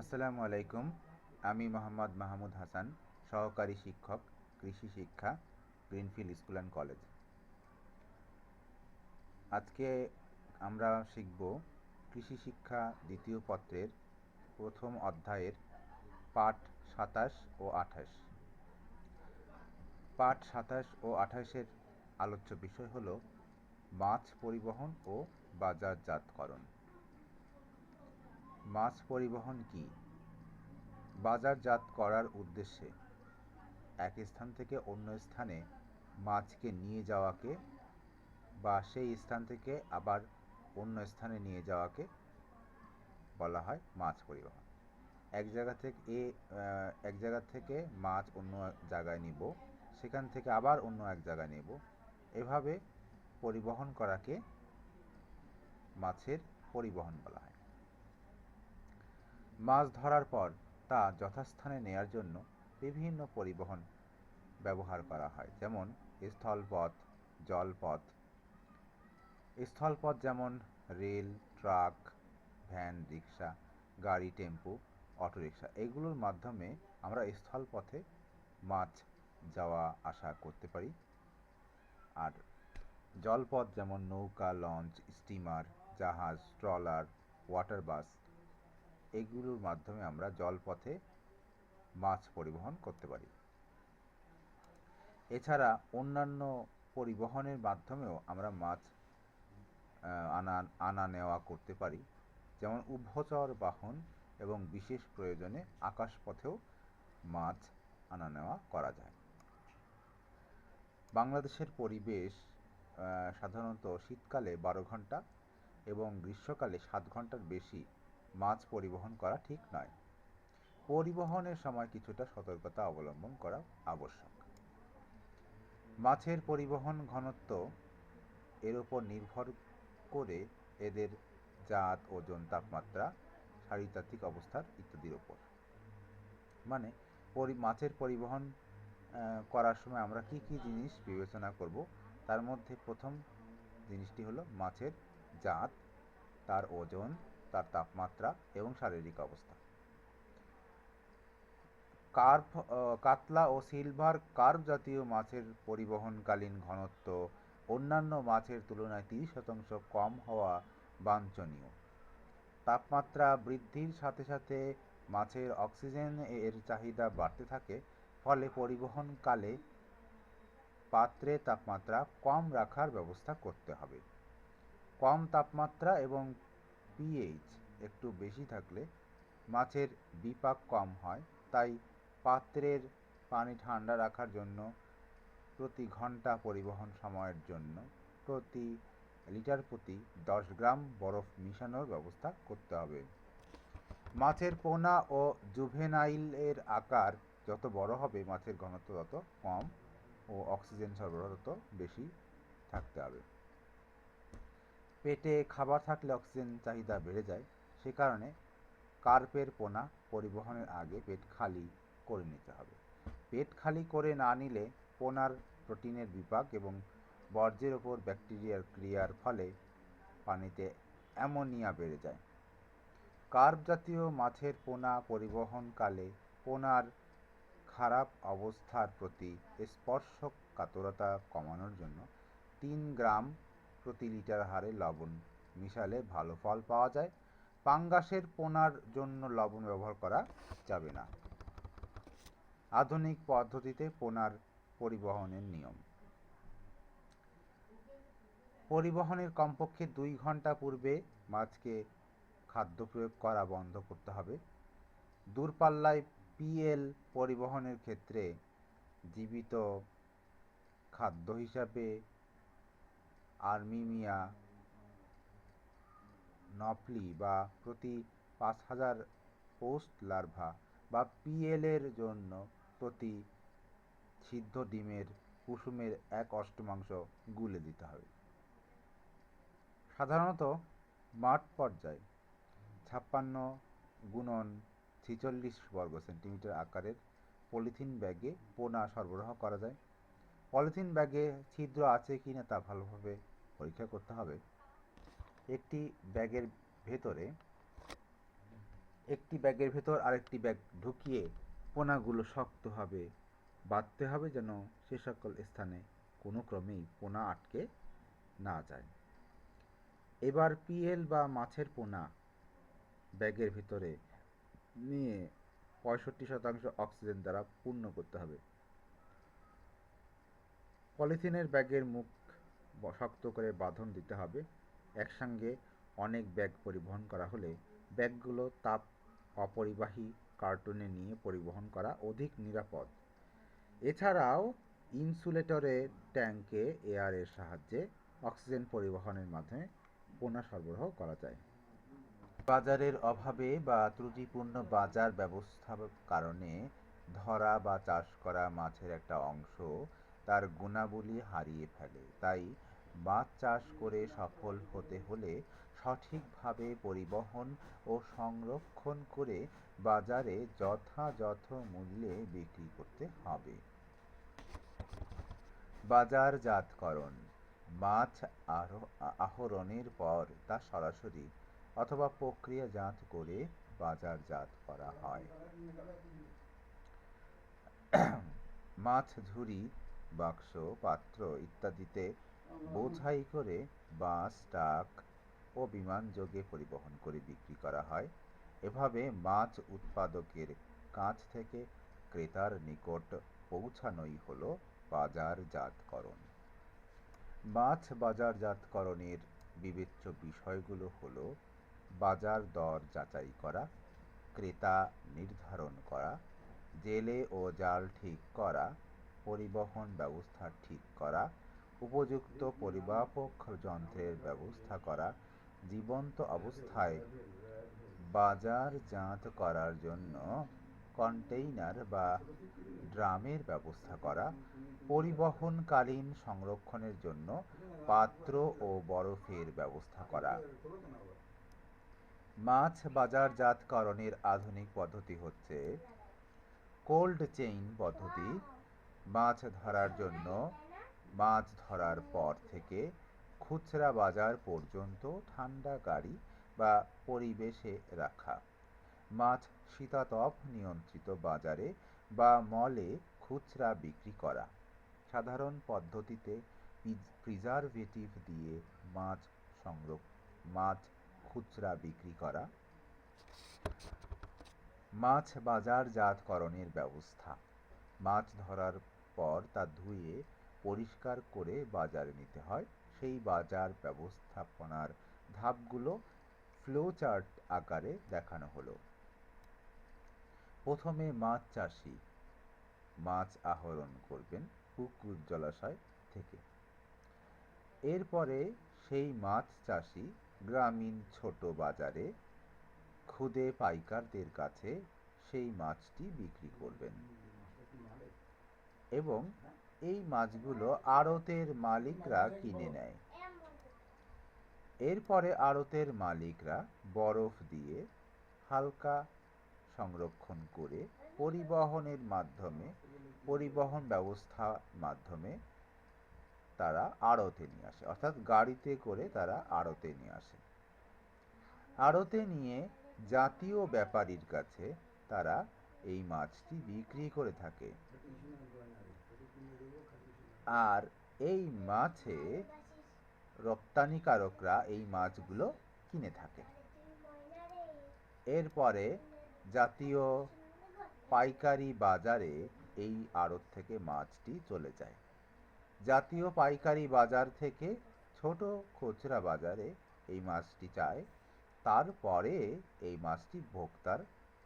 আসসালামু আলাইকুম। আমি মোহাম্মদ মাহমুদ হাসান, সহকারী শিক্ষক, কৃষি শিক্ষা, গ্রিনফিল্ড স্কুল অ্যান্ড কলেজ। আজকে আমরা শিখব কৃষি শিক্ষা দ্বিতীয় পত্রের প্রথম অধ্যায়ের পাঠ সাতাশ ও আঠাশ। পাঠ সাতাশ ও আঠাশের আলোচ্য বিষয় হল মাছ পরিবহন ও বাজারজাতকরণ। মাছ পরিবহন কি? বাজারজাত করার উদ্দেশ্যে এক স্থান থেকে অন্য স্থানে মাছকে নিয়ে যাওয়াকে বা সেই স্থান থেকে আবার অন্য স্থানে নিয়ে যাওয়াকে বলা হয় মাছ পরিবহন। এক জায়গা থেকে এ এক জায়গা থেকে মাছ অন্য জায়গায় নিব, সেখান থেকে আবার অন্য এক জায়গায় নেব। এভাবে পরিবহন করাকে মাছের পরিবহন বলা হয়। মাছ ধরার পর তা যথাস্থানে নেয়ার জন্য বিভিন্ন পরিবহন ব্যবহার করা হয়। যেমন স্থলপথ, জলপথ। স্থলপথ যেমন রেল, ট্রাক, ভ্যান, রিক্সা, গাড়ি, টেম্পো, অটোরিকশা, এগুলোর মাধ্যমে আমরা স্থলপথে মাছ যাওয়া আসা করতে পারি। আর জলপথ যেমন নৌকা, লঞ্চ, স্টিমার, জাহাজ, ট্রলার, ওয়াটার বাস এগুলোর মাধ্যমে আমরা জলপথে মাছ পরিবহন করতে পারি। এছাড়া অন্যান্য পরিবহনের মাধ্যমেও আমরা মাছ আনা আনা নেওয়া করতে পারি। যেমন উভচর বাহন এবং বিশেষ প্রয়োজনে আকাশপথেও মাছ আনা নেওয়া করা যায়। বাংলাদেশের পরিবেশ সাধারণত শীতকালে বারো ঘণ্টা এবং গ্রীষ্মকালে সাত ঘণ্টার বেশি মাছ পরিবহন করা ঠিক নয়। পরিবহনের সময় কিছুটা সতর্কতা অবলম্বন করা আবশ্যক। মাছের পরিবহন ঘনত্ব এর উপর নির্ভর করে এদের জাত, ওজন, তাপমাত্রা, শারীরতাত্ত্বিক অবস্থার ইত্যাদির ওপর মানে মাছের পরিবহন করার সময় আমরা কি কি জিনিস বিবেচনা করব? তার মধ্যে প্রথম জিনিসটি হলো মাছের জাত, তার ওজন তার তাপমাত্রা এবং শারীরিক অবস্থা। কার্ভ কাতলা ও সিলভার কার্ভ জাতীয় মাছের পরিবহনকালীন ঘনত্ব অন্যান্য মাছের তুলনায় তিরিশ শতাংশ কম হওয়া বাঞ্ছনীয়। তাপমাত্রা বৃদ্ধির সাথে সাথে মাছের অক্সিজেন এর চাহিদা বাড়তে থাকে, ফলে পরিবহনকালে পাত্রে তাপমাত্রা কম রাখার ব্যবস্থা করতে হবে। কম তাপমাত্রা এবং পিএইচ একটু বেশি থাকলে মাছের বিপাক কম হয়, তাই পাত্রের পানি ঠান্ডা রাখার জন্য প্রতি ঘণ্টা পরিবহন সময়ের জন্য প্রতি লিটার প্রতি দশ গ্রাম বরফ মিশানোর ব্যবস্থা করতে হবে। মাছের পোনা ও জুভেনাইলের আকার যত বড় হবে, মাছের ঘনত্ব তত কম ও অক্সিজেন সরবরাহ তত বেশি থাকতে হবে। পেটে খাবার থাকলে অক্সিজেন চাহিদা বেড়ে যায়, সে কারণে কার্পের পোনা পরিবহনের আগে পেট খালি করে নিতে হবে। পেট খালি করে না নিলে পোনার প্রোটিনের বিপাক এবং বর্জ্যের ওপর ব্যাকটেরিয়ার ক্রিয়ার ফলে পানিতে অ্যামোনিয়া বেড়ে যায়। কার্প জাতীয় মাছের পোনা পরিবহনকালে পোনার খারাপ অবস্থার প্রতি স্পর্শকাতরতা কমানোর জন্য তিন গ্রাম প্রতি লিটার হারে লবণ মিশালে ভালো ফল পাওয়া যায়। পাঙ্গাসের পোনার জন্য লবণ ব্যবহার করা যাবে না। আধুনিক পদ্ধতিতে পোনার পরিবহনের নিয়ম। পরিবহনের কমপক্ষে দুই ঘণ্টা পূর্বে মাছকে খাদ্য প্রয়োগ করা বন্ধ করতে হবে। দূরপাল্লায় পিএল পরিবহনের ক্ষেত্রে জীবিত খাদ্য হিসাবে আর্মিমিয়া নফলি বা প্রতি পাঁচ হাজার পোস্ট লার্ভা বা পিএলের জন্য প্রতি সিদ্ধ ডিমের কুসুমের এক অষ্টমাংশ গুলে দিতে হবে। সাধারণত মাঠ পর্যায়ে ছাপ্পান্ন গুণন ছিচল্লিশ বর্গ সেন্টিমিটার আকারের পলিথিন ব্যাগে পোনা সরবরাহ করা যায়। পলিথিন ব্যাগে ছিদ্র আছে কি না তা ভালোভাবে পরীক্ষা করতে হবে। একটি ব্যাগের ভেতরে, একটি ব্যাগের ভেতর আরেকটি ব্যাগ ঢুকিয়ে পোনাগুলো শক্তভাবে বাঁধতে হবে যেন সে সকল স্থানে কোনো ক্রমেই পোনা আটকে না যায়। এবার পিএল বা মাছের পোনা ব্যাগের ভিতরে নিয়ে পঁয়ষট্টি শতাংশ অক্সিজেন দ্বারা পূর্ণ করতে হবে। পলিথিনের ব্যাগের মুখ শক্ত করে বাঁধন দিতে হবে। একসঙ্গে অনেক ব্যাগ পরিবহন করা হলে ব্যাগগুলো তাপ অপরিবাহী কার্টুনে নিয়ে পরিবহন করা অধিক নিরাপদ। এছাড়াও ইনসুলেটরের ট্যাঙ্কে এয়ারের সাহায্যে অক্সিজেন পরিবহনের মাধ্যমে পোনা সরবরাহ করা যায়। বাজারের অভাবে বা ত্রুটিপূর্ণ বাজার ব্যবস্থার কারণে ধরা বা চাষ করা মাছের একটা অংশ তার গুণাবলী হারিয়ে ফেলে। তাই মাছ চাষ করে সফল হতে হলে সঠিকভাবে পরিবহন ও সংরক্ষণ করে বাজারে যথাযথ মূল্যে বিক্রি করতে হবে। বাজারজাতকরণ। মাছ আহরণের পর তা সরাসরি অথবা প্রক্রিয়াজাত করে বাজারজাত করা হয়। মাছ ঝুড়ি বাক্স, পাত্র ইত্যাদিতে বোঝাই করে বাস ট্রাক ও বিমান যোগে পরিবহন করে বিক্রি করা হয়। এভাবে মাছ উৎপাদকের কাছ থেকে ক্রেতার নিকট পৌঁছানোই হল বাজারজাতকরণ। মাছ বাজারজাতকরণের বিবেচ্য বিষয়গুলো হলো বাজার দর যাচাই করা, ক্রেতা নির্ধারণ করা, জেলে ও জাল ঠিক করা পরিবহন ব্যবস্থা ঠিক করা, উপযুক্ত পরিমাপক যন্ত্রের ব্যবস্থা করা, জীবন্ত অবস্থায় বাজারজাত করার জন্য কন্টেইনার বা ড্রামের ব্যবস্থা করা, পরিবহনকালীন সংরক্ষণের জন্য পাত্র ও বরফের ব্যবস্থা করা। মাছ বাজারজাতকরণের আধুনিক পদ্ধতি হচ্ছে কোল্ড চেইন পদ্ধতি। মাছ ধরার জন্য, মাছ ধরার পর থেকে খুচরা বাজার পর্যন্ত ঠান্ডা গাড়ি বা পরিবেশে রাখা। মাছ শীতাতপ নিয়ন্ত্রিত বাজারে বা মলে খুচরা বিক্রি করা। সাধারণ পদ্ধতিতে প্রিজারভেটিভ দিয়ে মাছ সংরক্ষ মাছ খুচরা বিক্রি করা। মাছ বাজারজাতকরণের ব্যবস্থা। মাছ ধরার পর তা ধুয়ে পরিষ্কার করে বাজারে নিতে হয়। সেই বাজার ব্যবস্থাপনার ধাপগুলো ফ্লোচার্ট আকারে দেখানো হলো। প্রথমে মাছ চাষি মাছ আহরণ করবেন পুকুর জলাশয় থেকে। এরপরে সেই মাছ চাষি গ্রামীণ ছোট বাজারে খুদে পাইকারদের কাছে সেই মাছটি বিক্রি করবেন। এবং এই মাছগুলো আড়তের মালিকরা কিনে নেয়। এরপরে আড়তের মালিকরা বরফ দিয়ে হালকা সংরক্ষণ করে পরিবহনের মাধ্যমে, পরিবহন ব্যবস্থার মাধ্যমে তারা আড়তে নিয়ে আসে। অর্থাৎ গাড়িতে করে তারা আড়তে নিয়ে আসে। আড়তে নিয়ে জাতীয় ব্যাপারীর কাছে তারা এই মাছটি বিক্রি করে থাকে। আর এই মাছে রপ্তানিকারকরা এই মাছগুলো কিনে থাকে। এরপরে জাতীয় পাইকারি বাজারে এই আড়ত থেকে মাছটি চলে যায়। জাতীয় পাইকারি বাজার থেকে ছোট খুচরা বাজারে এই মাছটি যায় তারপরে এই মাছটি ভোক্তার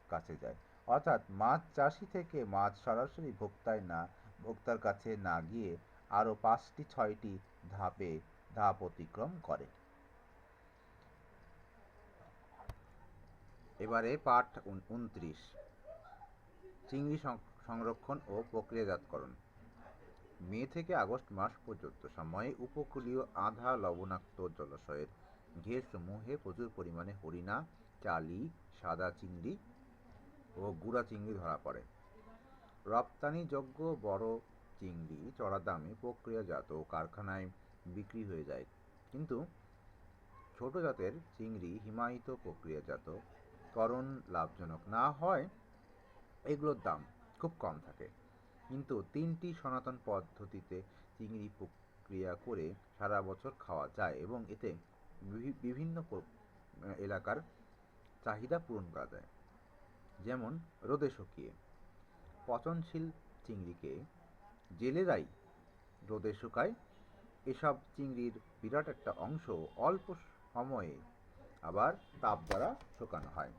কাছে যায়। অর্থাৎ মাছ চাষি থেকে মাছ সরাসরি ভোক্তায় না, ভোক্তার কাছে না গিয়ে আরও পাঁচটি, ছয়টি ধাপে ধাপ অতিক্রম করে। এবারে পাঠ উনত্রিশ। চিংড়ি সংরক্ষণ ও প্রক্রিয়াজাতকরণ। মে থেকে আগস্ট মাস পর্যন্ত সময়ে উপকূলীয় আধা লবণাক্ত জলাশয়ের ঘেরসমূহে প্রচুর পরিমাণে হরিণা, চালি, সাদা চিংড়ি ও গুড়া চিংড়ি ধরা পড়ে। রপ্তানিযোগ্য বড় চিংড়ি চড়া দামে প্রক্রিয়াজাত কারখানায় বিক্রি হয়ে যায়। কিন্তু ছোট জাতের চিংড়ি হিমায়িত প্রক্রিয়াজাত করণ লাভজনক না হয়, এগুলোর দাম খুব কম থাকে। কিন্তু তিনটি সনাতন পদ্ধতিতে চিংড়ি প্রক্রিয়া করে সারা বছর খাওয়া যায় এবং এতে বিভিন্ন এলাকার চাহিদা পূরণ করা যায়। যেমন রোদে শুকিয়ে, পচনশীল চিংড়িকে জেলেরাই রোদে শুকায়, এসব চিংড়ির বিরাট একটা অংশ অল্প সময়ে আবার তাপ দ্বারা শুকানো হয়।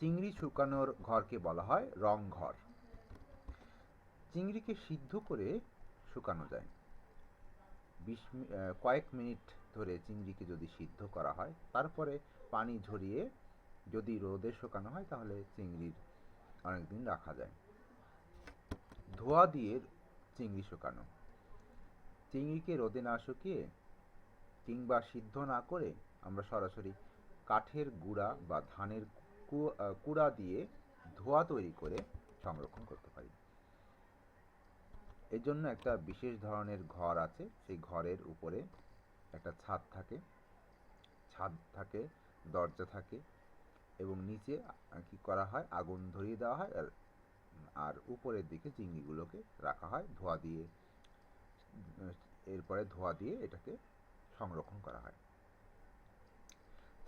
চিংড়ি শুকানোর ঘরকে বলা হয় রং ঘর। চিংড়িকে সিদ্ধ করে শুকানো যায়। বিশ কয়েক মিনিট ধরে চিংড়িকে যদি সিদ্ধ করা হয়, তারপরে পানি ঝরিয়ে যদি রোদে শুকানো হয়, তাহলে চিংড়ির অনেকদিন রাখা যায়। ধোয়া দিয়ে চিংড়ি শুকানো। চিংড়িকে রোদে না শুকিয়ে কিংবা সিদ্ধ না করে আমরা সরাসরি কাঠের গুঁড়া বা ধানের কুড়া দিয়ে ধোয়া তৈরি করে সংরক্ষণ করতে পারি। এর জন্য একটা বিশেষ ধরনের ঘর আছে। সেই ঘরের উপরে একটা ছাদ থাকে। ছাদ থাকে, দরজা থাকে এবং নিচে কি করা হয়? আগুন ধরিয়ে দেওয়া হয়। আর আর উপরের দিকে চিংড়িগুলোকে রাখা হয়, ধোয়া দিয়ে, এরপরে ধোয়া দিয়ে এটাকে সংরক্ষণ করা হয়।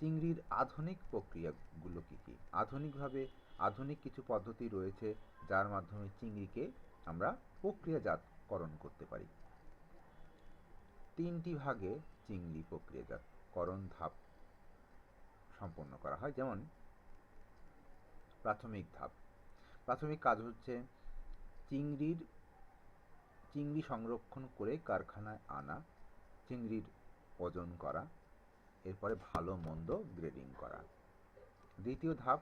চিংড়ির আধুনিক প্রক্রিয়াগুলো কি কি? আধুনিকভাবে আধুনিক কিছু পদ্ধতি রয়েছে যার মাধ্যমে চিংড়িকে আমরা প্রক্রিয়াজাতকরণ করতে পারি। তিনটি ভাগে চিংড়ি প্রক্রিয়াজাতকরণ ধাপ সম্পন্ন করা হয়। যেমন, প্রাথমিক ধাপ প্রাথমিক কাজ হচ্ছে চিংড়ির, চিংড়ি সংরক্ষণ করে কারখানায় আনা, চিংড়ির ওজন করা, এরপরে ভালো মন্দ গ্রেডিং করা। দ্বিতীয় ধাপ,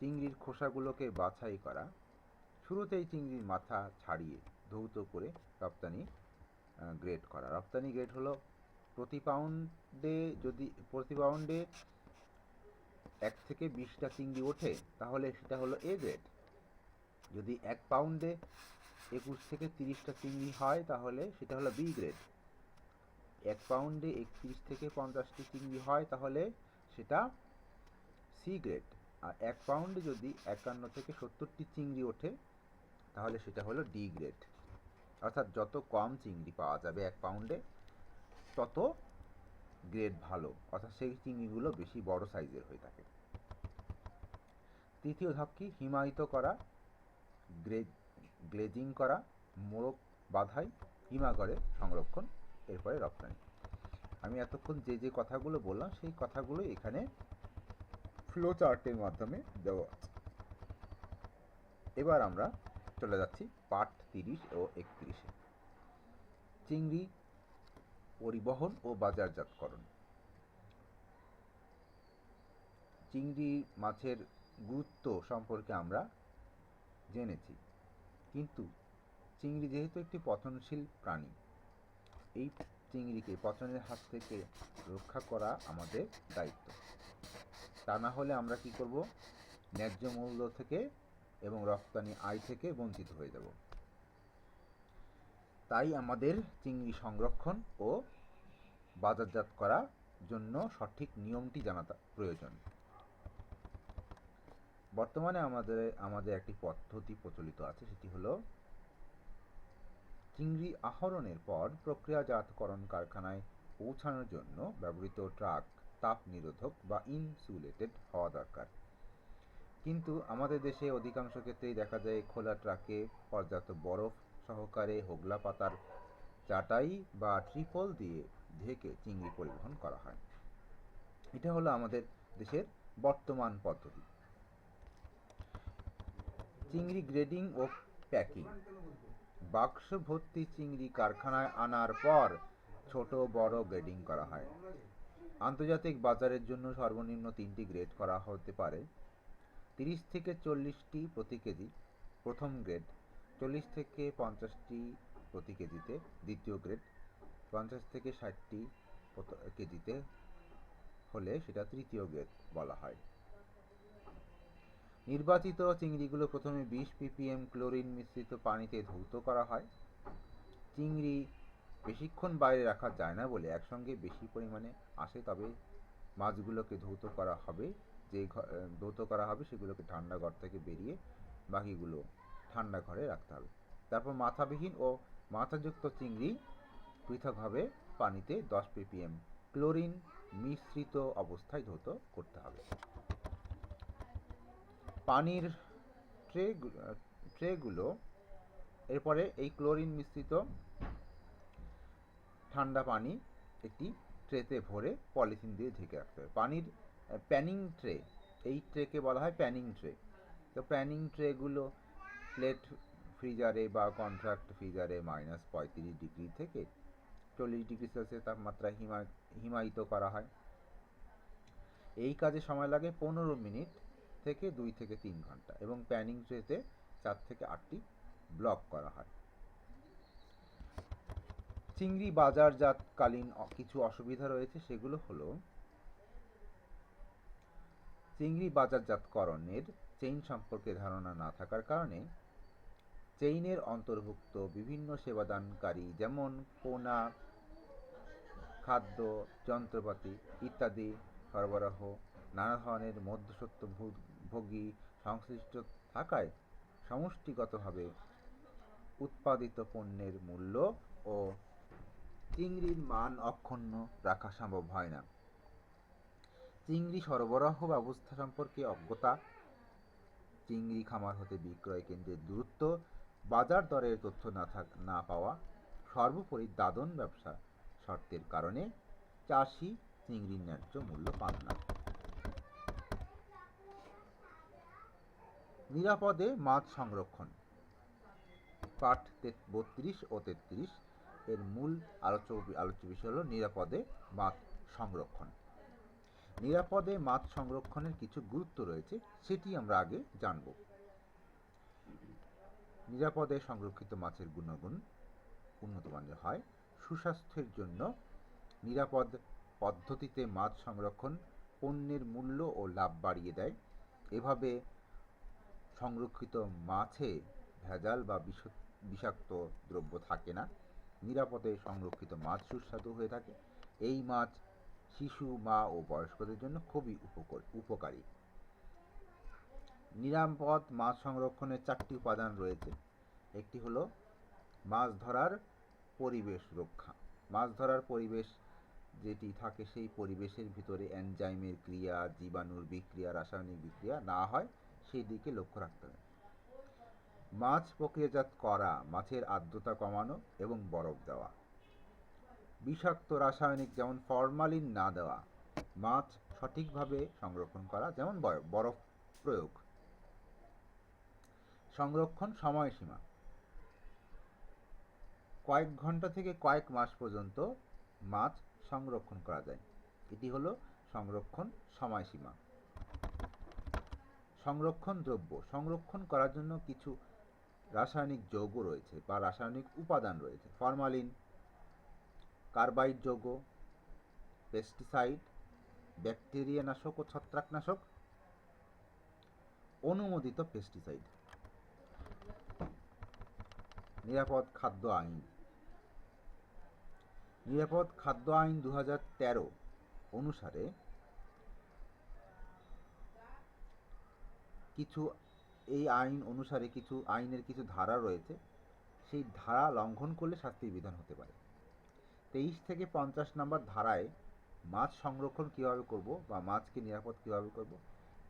চিংড়ির খোসাগুলোকে বাছাই করা। শুরুতেই চিংড়ির মাথা ছাড়িয়ে ধৌত করে রপ্তানি গ্রেড করা। রপ্তানি গ্রেড হলো প্রতি পাউন্ডে যদি, প্রতি পাউন্ডে এক থেকে বিশটা চিংড়ি ওঠে, তাহলে সেটা হলো এ গ্রেড যদি এক পাউন্ডে একুশ থেকে তিরিশটা চিংড়ি হয়, তাহলে সেটা হলো বি গ্রেড এক পাউন্ডে একত্রিশ থেকে পঞ্চাশটি চিংড়ি হয়, তাহলে সেটা সি গ্রেড আর এক পাউন্ডে যদি একান্ন থেকে সত্তরটি চিংড়ি ওঠে, তাহলে সেটা হলো ডি গ্রেড অর্থাৎ যত কম চিংড়ি পাওয়া যাবে এক পাউন্ডে তত গ্রেড ভালো। অর্থাৎ সেই চিংড়িগুলো বেশি বড় সাইজের হয়ে থাকে। তৃতীয় ধাপ কি? হিমায়িত করা গ্লেজিং করা, মোড়ক বাধাই হিমাগরে সংরক্ষণ, এরপরে রপ্তানি। আমি এতক্ষণ যে যে কথাগুলো বললাম, সেই কথাগুলো এখানে ফ্লো চার্টের মাধ্যমে দেওয়া আছে। এবার আমরা চলে যাচ্ছি পার্ট তিরিশ ও একত্রিশে। চিংড়ি পরিবহন ও বাজারজাতকরণ। চিংড়ি মাছের গুরুত্ব সম্পর্কে আমরা জেনেছি। কিন্তু চিংড়ি যেহেতু একটি পচনশীল প্রাণী, এই চিংড়িকে পচনের হাত থেকে রক্ষা করা আমাদের দায়িত্ব। তা না হলে আমরা কি করব? ন্যায্য মূল্য থেকে এবং রপ্তানি আয় থেকে বঞ্চিত হয়ে যাব। তাই আমাদের চিংড়ি সংরক্ষণ ও বাজারজাত করার জন্য সঠিক নিয়মটি জানা প্রয়োজন। বর্তমানে আমাদের আমাদের একটি পদ্ধতি প্রচলিত আছে, সেটি হলো চিংড়ি আহরণের পর প্রক্রিয়াজাতকরণ কারখানায় পৌঁছানোর জন্য ব্যবহৃত ট্রাক তাপ নিরোধক বা ইনসুলেটেড হওয়া দরকার। কিন্তু আমাদের দেশে অধিকাংশ ক্ষেত্রেই দেখা যায় খোলা ট্রাকে পর্যাপ্ত বরফ সহকারে হোগলা পাতার চাটাই বা ট্রিপল দিয়ে ঢেকে চিংড়ি পরিবহন করা হয়। এটা হলো আমাদের দেশের বর্তমান পদ্ধতি। চিংড়ি গ্রেডিং ও প্যাকিং। বাক্স ভর্তি চিংড়ি কারখানায় আনার পর ছোট বড় গ্রেডিং করা হয়। আন্তর্জাতিক বাজারের জন্য সর্বনিম্ন তিনটি গ্রেড করা হতে পারে। তিরিশ থেকে চল্লিশটি প্রতি কেজি, প্রথম গ্রেড। চল্লিশ থেকে পঞ্চাশটি প্রতি কেজিতে। দ্বিতীয় গ্রেড। পঞ্চাশ থেকে ষাটটি কেজিতে হলে সেটা তৃতীয় গ্রেড বলা হয়। নির্বাচিত চিংড়িগুলো প্রথমে বিশ পিপিএম ক্লোরিন মিশ্রিত পানিতে ধৌত করা হয়। চিংড়ি বেশিক্ষণ বাইরে রাখা যায় না বলে একসঙ্গে বেশি পরিমাণে আসে, তবে মাছগুলোকে ধৌত করা হবে, যে ধৌত করা হবে সেগুলোকে ঠান্ডা ঘর থেকে বেরিয়ে বাকিগুলো ঠান্ডা ঘরে রাখতে হবে। তারপর মাথাবিহীন ও মাথাযুক্ত চিংড়ি পৃথকভাবে পানিতে দশ ppm ক্লোরিন মিশ্রিত অবস্থায় ধৌত করতে হবে। পানির ট্রে ট্রেগুলো, এরপরে এই ক্লোরিন মিশ্রিত ঠান্ডা পানি একটি ট্রেতে ভরে পলিথিন দিয়ে ঢেকে রাখতে হবে। পানির প্যানিং ট্রে, এই ট্রেকে বলা হয় প্যানিং ট্রে। তো প্যানিং ট্রেগুলো প্লেট ফ্রিজারে বা কন্ট্রাক্ট ফ্রিজারে মাইনাস পঁয়ত্রিশ ডিগ্রি থেকে চল্লিশ ডিগ্রি সেলসিয়াস তাপমাত্রা হিমা, হিমায়িত করা হয়। এই কাজে সময় লাগে পনেরো মিনিট থেকে দুই থেকে তিন ঘণ্টা এবং প্যানিং ট্রেতে চার থেকে আটটি ব্লক করা হয়। চিংড়ি বাজারজাতকালীন কিছু অসুবিধা রয়েছে, সেগুলো হলো চিংড়ি বাজারজাতকরণের চেইন সম্পর্কে ধারণা না থাকার কারণে চেইনের অন্তর্ভুক্ত বিভিন্ন সেবাদানকারী যেমন পোনা, খাদ্য, যন্ত্রপাতি ইত্যাদি সরবরাহ, নানা ধরনের মধ্যস্বত্ব ভোগী সংশ্লিষ্ট থাকায় সমষ্টিগতভাবে উৎপাদিত পণ্যের মূল্য ও চিংড়ির মান অক্ষুণ্ণ রাখা সম্ভব হয় না। চিংড়ি সরবরাহ ব্যবস্থা সম্পর্কে অজ্ঞতা, চিংড়ি খামার হতে বিক্রয় কেন্দ্রের দূরত্ব, বাজার দরের তথ্য না থাক, না পাওয়া, সর্বোপরি দাদন ব্যবসা শর্তের কারণে চাষি চিংড়ির ন্যায্য মূল্য পান না। নিরাপদে মাছ সংরক্ষণ। পাঠ বত্রিশ ও তেত্রিশ এর মূল আলোচ্য আলোচ্য বিষয় হল নিরাপদে মাছ সংরক্ষণ। নিরাপদে মাছ সংরক্ষণের কিছু গুরুত্ব রয়েছে, সেটি আমরা আগে জানব। নিরাপদে সংরক্ষিত মাছের গুণগুণ উন্নত মানের হয়। সুস্বাস্থ্যের জন্য নিরাপদ পদ্ধতিতে মাছ সংরক্ষণ পণ্যের মূল্য ও লাভ বাড়িয়ে দেয়। এভাবে সংরক্ষিত মাছে ভেজাল বা বিষ- বিষাক্ত দ্রব্য থাকে না। নিরাপদে সংরক্ষিত মাছ সুস্বাদু হয়ে থাকে। এই মাছ শিশু, মা ও বয়স্কদের জন্য খুবই উপকারী নিরাপদ মাছ সংরক্ষণের চারটি উপাদান রয়েছে। একটি হলো মাছ ধরার পরিবেশ রক্ষা। মাছ ধরার পরিবেশ যেটি থাকে সেই পরিবেশের ভিতরে এনজাইমের ক্রিয়া, জীবাণুর বিক্রিয়া, রাসায়নিক বিক্রিয়া না হয় সেই দিকে লক্ষ্য রাখতে হবে। মাছ প্রক্রিয়াজাত করা, মাছের আর্দ্রতা কমানো এবং বরফ দেওয়া। বিষাক্ত রাসায়নিক যেমন ফরমালিন না দেওয়া, মাছ সঠিকভাবে সংরক্ষণ করা যেমন বরফ প্রয়োগ। সংরক্ষণ সময়সীমা। কয়েক ঘণ্টা থেকে কয়েক মাস পর্যন্ত মাছ সংরক্ষণ করা যায়। এটি হলো সংরক্ষণ সময়সীমা। সংরক্ষণ দ্রব্য সংরক্ষণ করার জন্য কিছু রাসায়নিক যৌগ রয়েছে বা রাসায়নিক উপাদান রয়েছে। ফরমালিন, কার্বাইড যৌগ, পেস্টিসাইড ব্যাকটেরিয়া নাশক ও ছত্রাকনাশক, অনুমোদিত পেস্টিসাইড। নিরাপদ খাদ্য আইন। নিরাপদ খাদ্য আইন দু অনুসারে কিছু এই আইন অনুসারে কিছু আইনের কিছু ধারা রয়েছে, সেই ধারা লঙ্ঘন করলে শাস্তির বিধান হতে পারে। তেইশ থেকে পঞ্চাশ নম্বর ধারায় মাছ সংরক্ষণ কীভাবে করব বা মাছকে নিরাপদ কীভাবে করব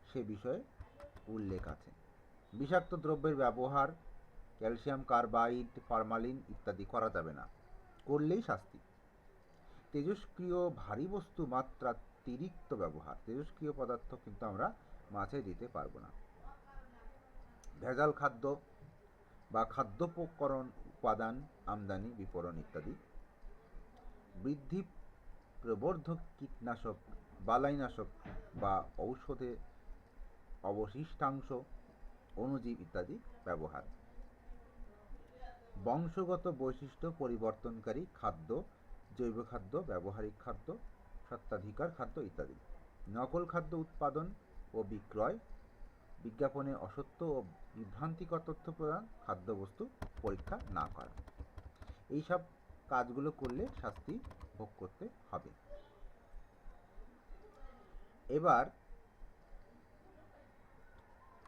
সে বিষয়ে উল্লেখ আছে। বিষাক্ত দ্রব্যের ব্যবহার, ক্যালসিয়াম কার্বাইড, ফরমালিন ইত্যাদি করা যাবে না, করলেই শাস্তি। তেজস্ক্রিয় ভারী বস্তু মাত্রাতিরিক্ত ব্যবহার তেজস্ক্রিয় পদার্থ কিন্তু আমরা মাছে দিতে পারব না। ভেজাল খাদ্য বা খাদ্যোপকরণ উপাদান, আমদানি বিপণন ইত্যাদি। বৃদ্ধি প্রবর্ধক কীটনাশক, বালাইনাশক বা ঔষধে অবশিষ্টাংশ অণুজীব ইত্যাদি ব্যবহার। বংশগত বৈশিষ্ট্য পরিবর্তনকারী খাদ্য, জৈব খাদ্য, ব্যবহারিক খাদ্য সত্ত্বাধিকার খাদ্য ইত্যাদি। নকল খাদ্য উৎপাদন ও বিক্রয় বিজ্ঞাপনে অসত্য ও বিভ্রান্তিকর তথ্য প্রদান, খাদ্যবস্তু পরীক্ষা না করা। এইসব কাজগুলো করলে শাস্তি ভোগ করতে হবে। এবার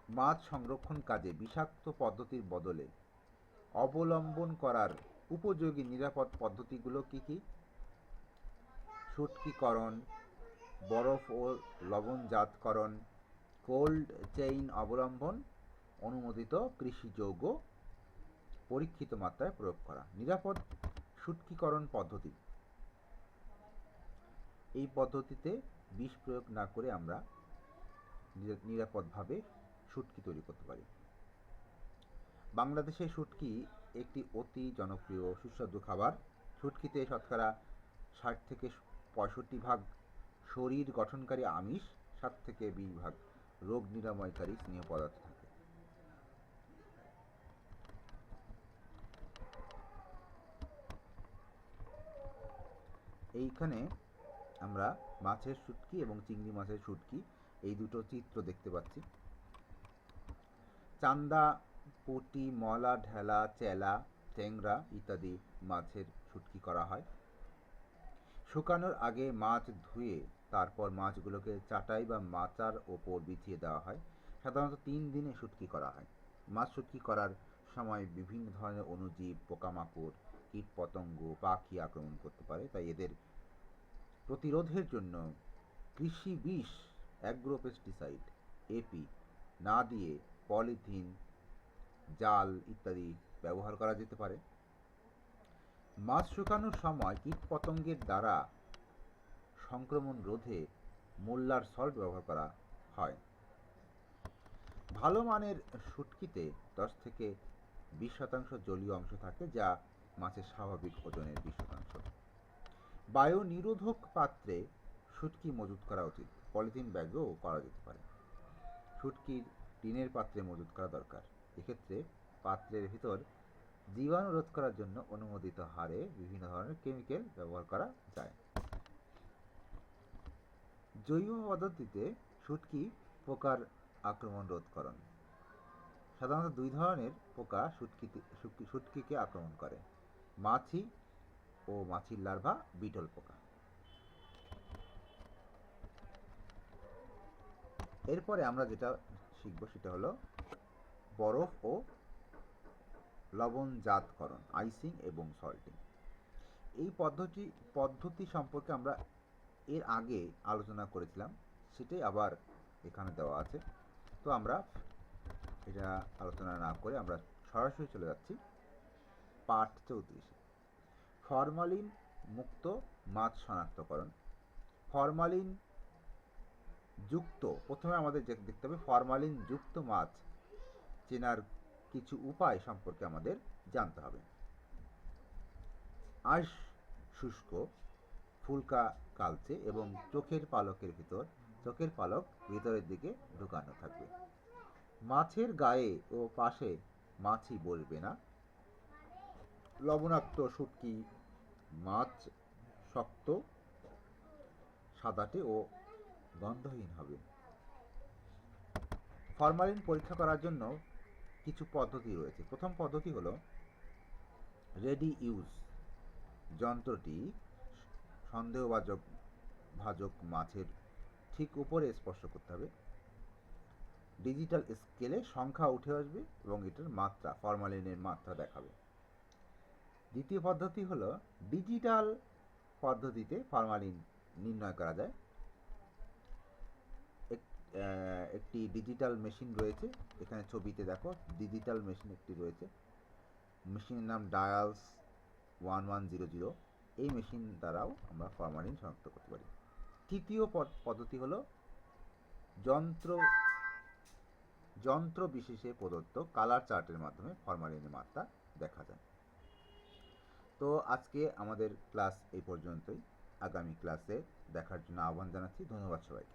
মাছ সংরক্ষণ কাজে বিষাক্ত পদ্ধতির বদলে অবলম্বন করার উপযোগী নিরাপদ পদ্ধতিগুলো কি কি? শুটকিকরণ, বরফ ও লবণজাতকরণ কোল্ড চেইন অবলম্বন অনুমোদিত কৃষি যৌগ পরীক্ষিত মাত্রায় প্রয়োগ করা। নিরাপদ শুটকিকরণ পদ্ধতি। এই পদ্ধতিতে বিষ প্রয়োগ না করে আমরা নিরাপদভাবে শুটকি তৈরি করতে পারি। বাংলাদেশে শুটকি একটি অতি জনপ্রিয় সুস্বাদু খাবার। শুটকিতে শতকরা ষাট থেকে পঁয়ষট্টি ভাগ শরীর গঠনকারী আমিষ, সাত থেকে বিশ ভাগ রোগ নিরাময়কারী স্নেহ পদার্থ থাকে। এইখানে আমরা মাছের শুটকি এবং চিংড়ি মাছের শুটকি, এই দুটো চিত্র দেখতে পাচ্ছি। চান্দা, পুঁটি, মলা, ঢেলা, চেলা, ট্যাংরা ইত্যাদি মাছের শুটকি করা হয়। শুকানোর আগে মাছ ধুয়ে তারপর মাছগুলোকে চাটাই বা মাচার ওপর বিছিয়ে দেওয়া হয়। সাধারণত তিন দিনে শুটকি করা হয়। মাছ শুটকি করার সময় বিভিন্ন ধরনের অণুজীব, পোকামাকড়, কীটপতঙ্গ, পাখি আক্রমণ করতে পারে। তাই এদের প্রতিরোধের জন্য কৃষি বিষ, অ্যাগ্রোপেস্টিসাইড এপি না দিয়ে পলিথিন, জাল ইত্যাদি ব্যবহার করা যেতে পারে। মাছ শুকানোর সময় কীটপতঙ্গের দ্বারা সংক্রমণ রোধে মোল্লার সল্ট ব্যবহার করা হয়। ভালো মানের শুটকিতে দশ থেকে বিশ শতাংশ জলীয় অংশ থাকে, যা মাছের স্বাভাবিক ওজনের বিশ শতাংশ। বায়ু নিরোধক পাত্রে শুটকি মজুত করা উচিত। পলিথিন ব্যাগেও করা যেতে পারে। শুটকির টিনের পাত্রে মজুত করা দরকার। এক্ষেত্রে পাত্রের ভিতর জীবাণু রোধ করার জন্য অনুমোদিত হারে বিভিন্ন ধরনের কেমিক্যাল ব্যবহার করা যায়। জৈব পদ্ধতিতে শুটকি পোকার আক্রমণ রোধ রোধকরণ সাধারণত দুই ধরনের পোকা শুটকিতে, শুটকি- শুটকিকে আক্রমণ করে, মাছি ও মাছির লার্ভা বিটল পোকা। এরপরে আমরা যেটা শিখব সেটা হলো বরফ ও লবণজাতকরণ, আইসিং এবং সল্টিং। এই পদ্ধতি পদ্ধতি সম্পর্কে আমরা এর আগে আলোচনা করেছিলাম, সেটাই আবার এখানে দেওয়া আছে। তো আমরা এটা আলোচনা না করে আমরা সরাসরি চলে যাচ্ছি পাঠ চৌত্রিশে। ফরমালিন মুক্ত মাছ শনাক্তকরণ। ফরমালিন যুক্ত, প্রথমে আমাদের দেখতে হবে, ফরমালিন যুক্ত মাছ চেনার কিছু উপায় সম্পর্কে আমাদের জানতে হবে। আঁশ শুষ্ক ফুলকা কালচে এবং চোখের পালকের ভিতর, চোখের পালক ভিতরের দিকে ঢুকানো থাকবে। মাছের গায়ে ও পাশে মাছি বলবে না। লবণাক্ত শুটকি, মাছ শক্ত, সাদাটে ও গন্ধহীন হবে। ফরমালিন পরীক্ষা করার জন্য কিছু পদ্ধতি রয়েছে। প্রথম পদ্ধতি হলো রেডি ইউজ যন্ত্রটি সন্দেহভাজক ভাজক মাছের ঠিক উপরে স্পর্শ করতে হবে। ডিজিটাল স্কেলে সংখ্যা উঠে আসবে এবং এটার মাত্রা, ফরমালিনের মাত্রা দেখাবে। দ্বিতীয় পদ্ধতি হলো ডিজিটাল পদ্ধতিতে ফরমালিন নির্ণয় করা যায়। এক- একটি ডিজিটাল মেশিন রয়েছে। এখানে ছবিতে দেখো, ডিজিটাল মেশিন একটি রয়েছে। মেশিনের নাম dials one one zero zero. এই মেশিন দ্বারাও আমরা ফরমালিন শনাক্ত করতে পারি। তৃতীয় পদ- পদ্ধতি হলো যন্ত্র যন্ত্র বিশেষে প্রদত্ত কালার চার্টের মাধ্যমে ফরমালিনের মাত্রা দেখা যায়। তো আজকে আমাদের ক্লাস এই পর্যন্তই। আগামী ক্লাসে দেখার জন্য আহ্বান জানাচ্ছি। ধন্যবাদ সবাইকে।